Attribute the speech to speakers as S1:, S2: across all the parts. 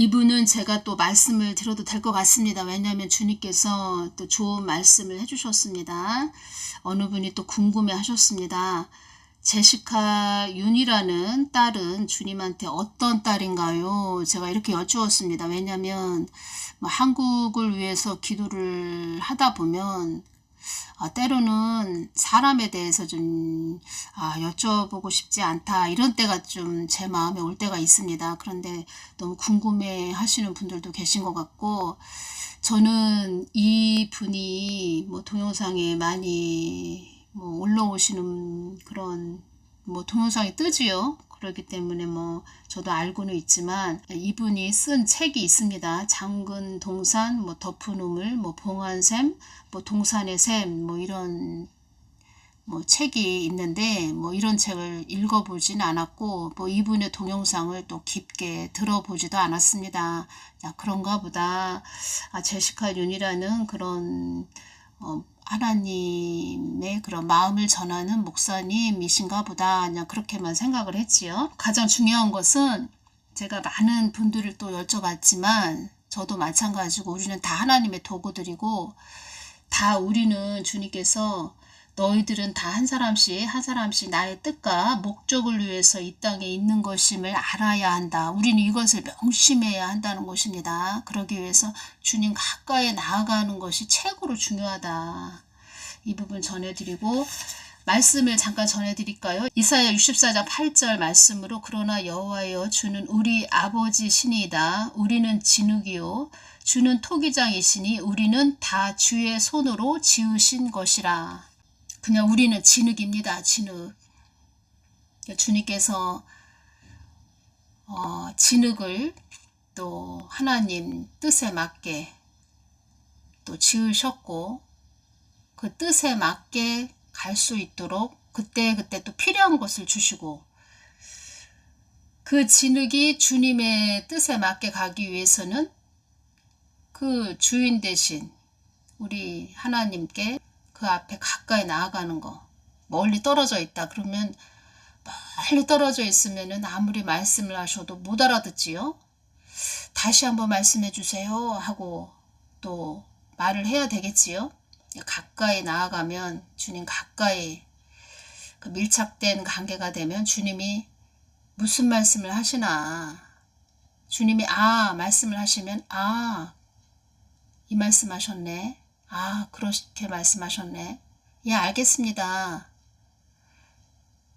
S1: 이분은 제가 또 말씀을 드려도 될 것 같습니다. 왜냐하면 주님께서 또 좋은 말씀을 해주셨습니다. 어느 분이 또 궁금해 하셨습니다. 제시카 윤이라는 딸은 주님한테 어떤 딸인가요? 제가 이렇게 여쭈었습니다. 왜냐하면 뭐 한국을 위해서 기도를 하다 보면 아, 때로는 사람에 대해서 좀 아, 여쭤보고 싶지 않다 이런 때가 좀 제 마음에 올 때가 있습니다. 그런데 너무 궁금해 하시는 분들도 계신 것 같고 저는 이 분이 뭐 동영상에 많이 뭐 올라오시는 그런 뭐 동영상이 뜨지요. 그렇기 때문에 뭐 저도 알고는 있지만 이분이 쓴 책이 있습니다. 장근 동산, 뭐 덮은 우물, 뭐 봉안샘, 뭐 동산의 샘, 뭐 이런 뭐 책이 있는데 뭐 이런 책을 읽어보진 않았고 뭐 이분의 동영상을 또 깊게 들어보지도 않았습니다. 야 그런가 보다. 아 제시카 윤이라는 그런 어, 하나님의 그런 마음을 전하는 목사님이신가 보다 그냥 그렇게만 생각을 했지요. 가장 중요한 것은 제가 많은 분들을 또 여쭤봤지만 저도 마찬가지고 우리는 다 하나님의 도구들이고 다 우리는 주님께서 너희들은 다 한 사람씩 한 사람씩 나의 뜻과 목적을 위해서 이 땅에 있는 것임을 알아야 한다. 우리는 이것을 명심해야 한다는 것입니다. 그러기 위해서 주님 가까이 나아가는 것이 최고로 중요하다. 이 부분 전해드리고 말씀을 잠깐 전해드릴까요? 이사야 64장 8절 말씀으로 그러나 여호와여 주는 우리 아버지 신이다. 우리는 진흙이요. 주는 토기장이시니 우리는 다 주의 손으로 지으신 것이라. 그냥 우리는 진흙입니다. 진흙. 주님께서 어, 진흙을 또 하나님 뜻에 맞게 또 지으셨고 그 뜻에 맞게 갈 수 있도록 그때 그때 또 필요한 것을 주시고 그 진흙이 주님의 뜻에 맞게 가기 위해서는 그 주인 대신 우리 하나님께 그 앞에 가까이 나아가는 거. 멀리 떨어져 있다. 그러면 멀리 떨어져 있으면은 아무리 말씀을 하셔도 못 알아듣지요. 다시 한번 말씀해 주세요 하고 또 말을 해야 되겠지요. 가까이 나아가면 주님 가까이 그 밀착된 관계가 되면 주님이 무슨 말씀을 하시나 주님이 아 말씀을 하시면 아 이 말씀 하셨네 아, 그렇게 말씀하셨네. 예, 알겠습니다.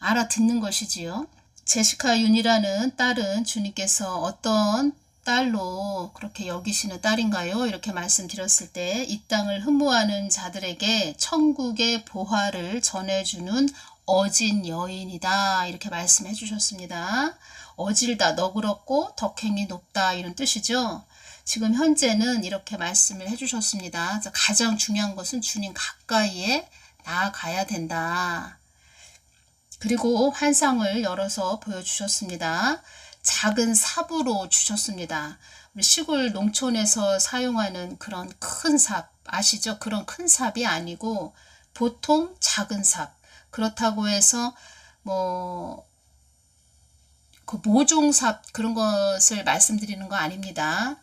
S1: 알아듣는 것이지요. 제시카 윤이라는 딸은 주님께서 어떤 딸로 그렇게 여기시는 딸인가요? 이렇게 말씀드렸을 때 이 땅을 흠모하는 자들에게 천국의 보화를 전해주는 어진 여인이다. 이렇게 말씀해 주셨습니다. 어질다, 너그럽고 덕행이 높다. 이런 뜻이죠. 지금 현재는 이렇게 말씀을 해주셨습니다. 가장 중요한 것은 주님 가까이에 나아가야 된다. 그리고 환상을 열어서 보여주셨습니다. 작은 삽으로 주셨습니다. 우리 시골 농촌에서 사용하는 그런 큰 삽, 아시죠? 그런 큰 삽이 아니고 보통 작은 삽. 그렇다고 해서 뭐, 그 모종삽 그런 것을 말씀드리는 거 아닙니다.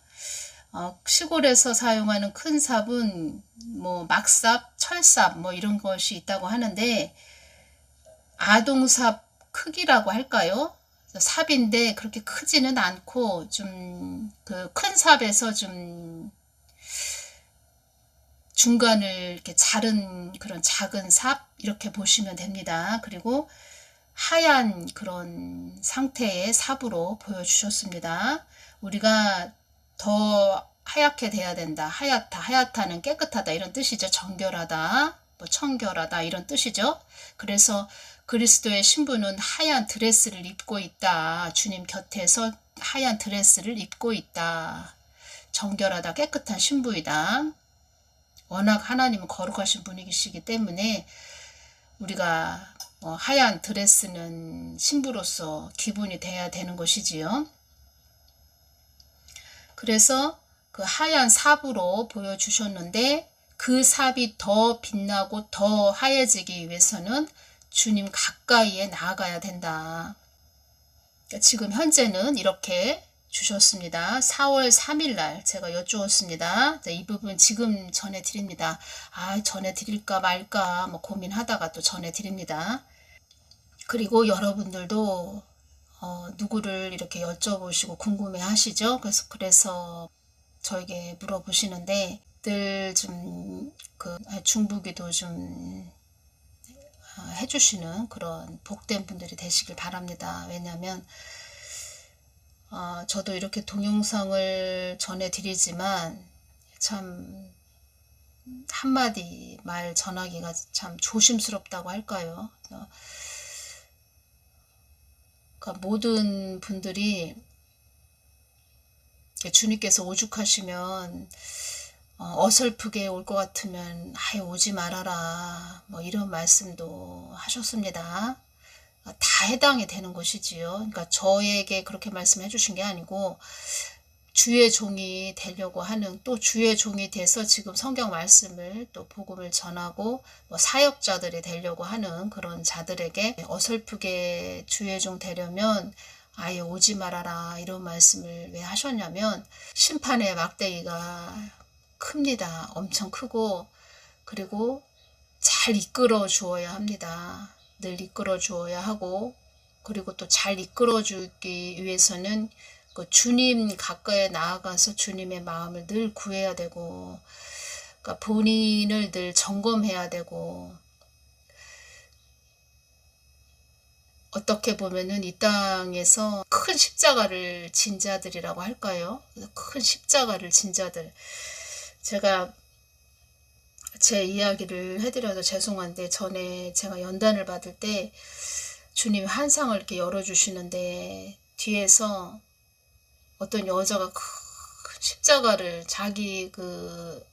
S1: 어, 시골에서 사용하는 큰 삽은 뭐 막삽, 철삽 뭐 이런 것이 있다고 하는데 아동삽 크기라고 할까요? 삽인데 그렇게 크지는 않고 좀 그 큰 삽에서 좀 중간을 이렇게 자른 그런 작은 삽 이렇게 보시면 됩니다. 그리고 하얀 그런 상태의 삽으로 보여주셨습니다. 우리가 더 하얗게 돼야 된다. 하얗다. 하얗다는 깨끗하다 이런 뜻이죠. 정결하다. 뭐 청결하다 이런 뜻이죠. 그래서 그리스도의 신부는 하얀 드레스를 입고 있다. 주님 곁에서 하얀 드레스를 입고 있다. 정결하다. 깨끗한 신부이다. 워낙 하나님은 거룩하신 분이시기 때문에 우리가 뭐 하얀 드레스는 신부로서 기분이 돼야 되는 것이지요. 그래서 그 하얀 삽으로 보여주셨는데 그 삽이 더 빛나고 더 하얘지기 위해서는 주님 가까이에 나아가야 된다. 그러니까 지금 현재는 이렇게 주셨습니다. 4월 3일 날 제가 여쭈었습니다. 네, 이 부분 지금 전해드립니다. 아, 전해드릴까 말까 뭐 고민하다가 또 전해드립니다. 그리고 여러분들도 어, 누구를 이렇게 여쭤보시고 궁금해 하시죠? 그래서, 그래서 저에게 물어보시는데 늘 좀 그 중부기도 좀 어, 해주시는 그런 복된 분들이 되시길 바랍니다. 왜냐하면 어, 저도 이렇게 동영상을 전해드리지만 참 한마디 말 전하기가 참 조심스럽다고 할까요? 어, 그러니까 모든 분들이 주님께서 오죽하시면 어, 어설프게 올 것 같으면 아예 오지 말아라 뭐 이런 말씀도 하셨습니다. 다 해당이 되는 것이지요. 그러니까 저에게 그렇게 말씀해 주신 게 아니고 주의 종이 되려고 하는 또 주의 종이 돼서 지금 성경 말씀을 또 복음을 전하고 뭐 사역자들이 되려고 하는 그런 자들에게 어설프게 주의 종 되려면 아예 오지 말아라 이런 말씀을 왜 하셨냐면 심판의 막대기가 큽니다. 엄청 크고 그리고 잘 이끌어 주어야 합니다. 늘 이끌어 주어야 하고 그리고 또 잘 이끌어 주기 위해서는 그 주님 가까이 나아가서 주님의 마음을 늘 구해야 되고 그러니까 본인을 늘 점검해야 되고 어떻게 보면은 이 땅에서 큰 십자가를 진 자들이라고 할까요? 큰 십자가를 진 자들. 제가 제 이야기를 해드려서 죄송한데 전에 제가 연단을 받을 때 주님 한 상을 이렇게 열어주시는데 뒤에서 어떤 여자가 큰 십자가를 자기 그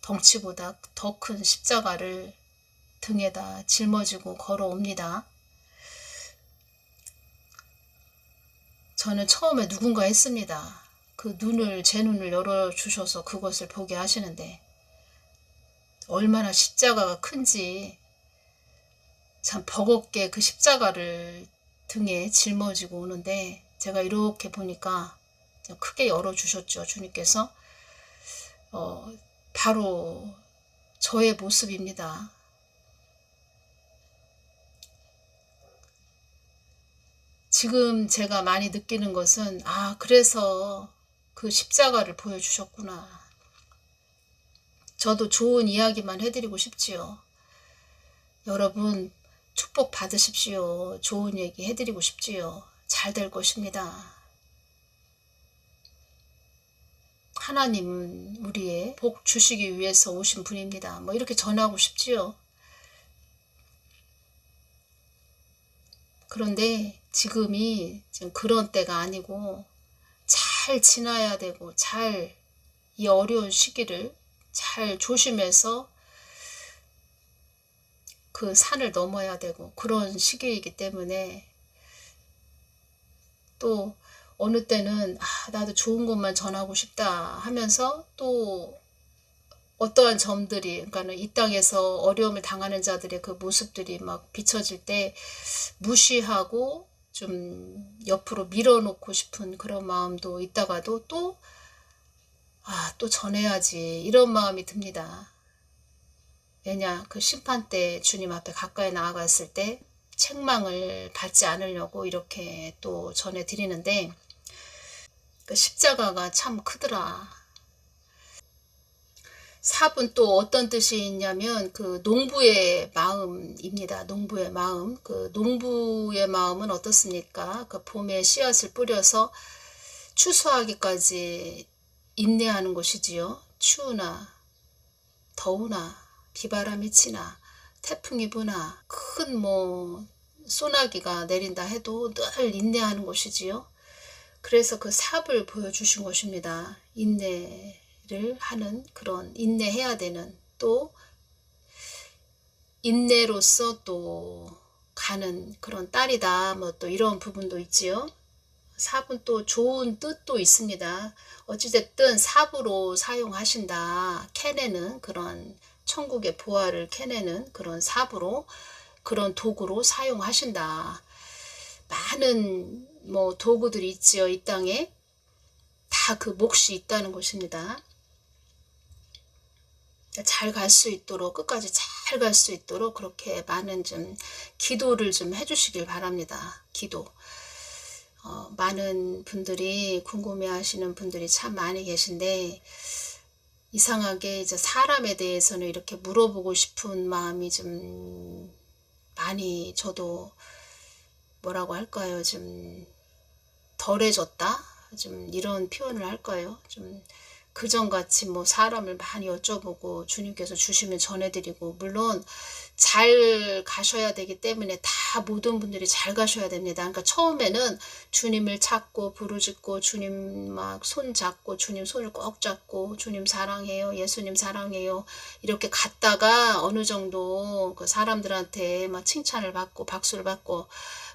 S1: 덩치보다 더 큰 십자가를 등에다 짊어지고 걸어옵니다. 저는 처음에 누군가 했습니다. 그 눈을 제 눈을 열어 주셔서 그것을 보게 하시는데 얼마나 십자가가 큰지 참 버겁게 그 십자가를 등에 짊어지고 오는데 제가 이렇게 보니까 크게 열어주셨죠 주님께서 어, 바로 저의 모습입니다. 지금 제가 많이 느끼는 것은 아 그래서 그 십자가를 보여주셨구나. 저도 좋은 이야기만 해드리고 싶지요. 여러분 축복 받으십시오. 좋은 얘기 해드리고 싶지요. 잘 될 것입니다. 하나님은 우리의 복 주시기 위해서 오신 분입니다. 뭐 이렇게 전하고 싶지요. 그런데 지금이 지금 그런 때가 아니고 잘 지나야 되고 잘 이 어려운 시기를 잘 조심해서 그 산을 넘어야 되고 그런 시기이기 때문에 또 어느 때는 아, 나도 좋은 것만 전하고 싶다 하면서 또 어떠한 점들이 그러니까는 이 땅에서 어려움을 당하는 자들의 그 모습들이 막 비춰질 때 무시하고 좀 옆으로 밀어놓고 싶은 그런 마음도 있다가도 또, 아, 또 전해야지. 이런 마음이 듭니다. 왜냐, 그 심판 때 주님 앞에 가까이 나아갔을 때 책망을 받지 않으려고 이렇게 또 전해드리는데, 그 십자가가 참 크더라. 삽은 또 어떤 뜻이 있냐면 그 농부의 마음입니다. 농부의 마음. 그 농부의 마음은 어떻습니까? 그 봄에 씨앗을 뿌려서 추수하기까지 인내하는 것이지요. 추우나 더우나 비바람이 치나 태풍이 부나 큰 뭐 소나기가 내린다 해도 늘 인내하는 것이지요. 그래서 그 삽을 보여주신 것입니다. 인내 를 하는 그런 인내해야 되는 또 인내로서 또 가는 그런 딸이다 뭐 또 이런 부분도 있지요. 삽은 또 좋은 뜻도 있습니다. 어찌됐든 삽으로 사용하신다. 캐내는 그런 천국의 보화를 캐내는 그런 삽으로 그런 도구로 사용하신다. 많은 뭐 도구들이 있지요. 이 땅에 다 그 몫이 있다는 것입니다. 잘 갈 수 있도록 끝까지 잘 갈 수 있도록 그렇게 많은 좀 기도를 좀 해주시길 바랍니다. 기도. 어, 많은 분들이 궁금해하시는 분들이 참 많이 계신데 이상하게 이제 사람에 대해서는 이렇게 물어보고 싶은 마음이 좀 많이 저도 뭐라고 할까요? 좀 덜해졌다? 좀 이런 표현을 할까요? 좀 그전같이 뭐 사람을 많이 여쭤보고 주님께서 주시면 전해드리고 물론 잘 가셔야 되기 때문에 다 모든 분들이 잘 가셔야 됩니다. 그러니까 처음에는 주님을 찾고 부르짖고 주님 막 손 잡고 주님 손을 꼭 잡고 주님 사랑해요. 예수님 사랑해요. 이렇게 갔다가 어느 정도 그 사람들한테 막 칭찬을 받고 박수를 받고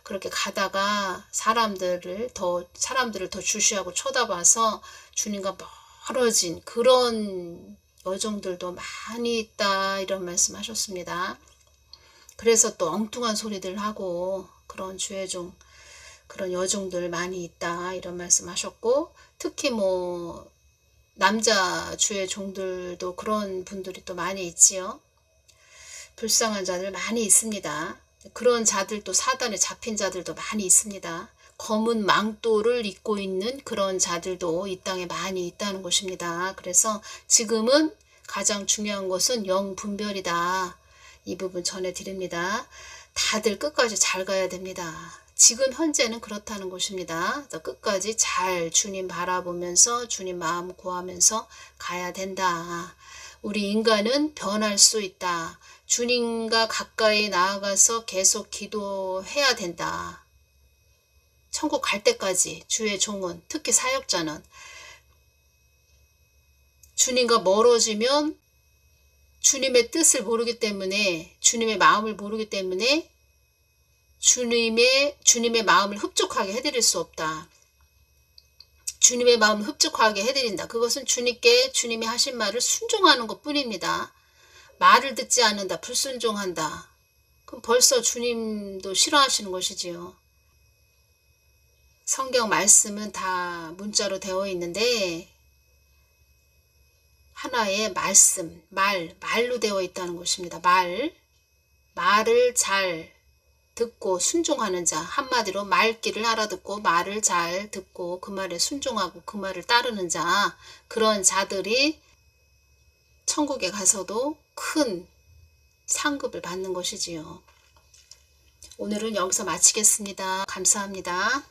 S1: 그렇게 가다가 사람들을 더 사람들을 더 주시하고 쳐다봐서 주님과 멀어진 그런 여정들도 많이 있다 이런 말씀 하셨습니다. 그래서 또 엉뚱한 소리들 하고 그런 주의종 그런 여종들 많이 있다 이런 말씀 하셨고 특히 뭐 남자 주의 종들도 그런 분들이 또 많이 있지요. 불쌍한 자들 많이 있습니다. 그런 자들도 사단에 잡힌 자들도 많이 있습니다. 검은 망토를 입고 있는 그런 자들도 이 땅에 많이 있다는 것입니다. 그래서 지금은 가장 중요한 것은 영 분별이다. 이 부분 전해드립니다. 다들 끝까지 잘 가야 됩니다. 지금 현재는 그렇다는 것입니다. 끝까지 잘 주님 바라보면서 주님 마음 구하면서 가야 된다. 우리 인간은 변할 수 있다. 주님과 가까이 나아가서 계속 기도해야 된다. 천국 갈 때까지 주의 종은 특히 사역자는 주님과 멀어지면 주님의 뜻을 모르기 때문에 주님의 마음을 모르기 때문에 주님의 주님의 마음을 흡족하게 해드릴 수 없다. 주님의 마음을 흡족하게 해드린다. 그것은 주님께 주님이 하신 말을 순종하는 것 뿐입니다. 말을 듣지 않는다. 불순종한다. 그럼 벌써 주님도 싫어하시는 것이지요. 성경 말씀은 다 문자로 되어 있는데 하나의 말씀, 말, 말로 되어 있다는 것입니다. 말, 말을 잘 듣고 순종하는 자, 한마디로 말귀를 알아듣고 말을 잘 듣고 그 말에 순종하고 그 말을 따르는 자, 그런 자들이 천국에 가서도 큰 상급을 받는 것이지요. 오늘은 여기서 마치겠습니다. 감사합니다.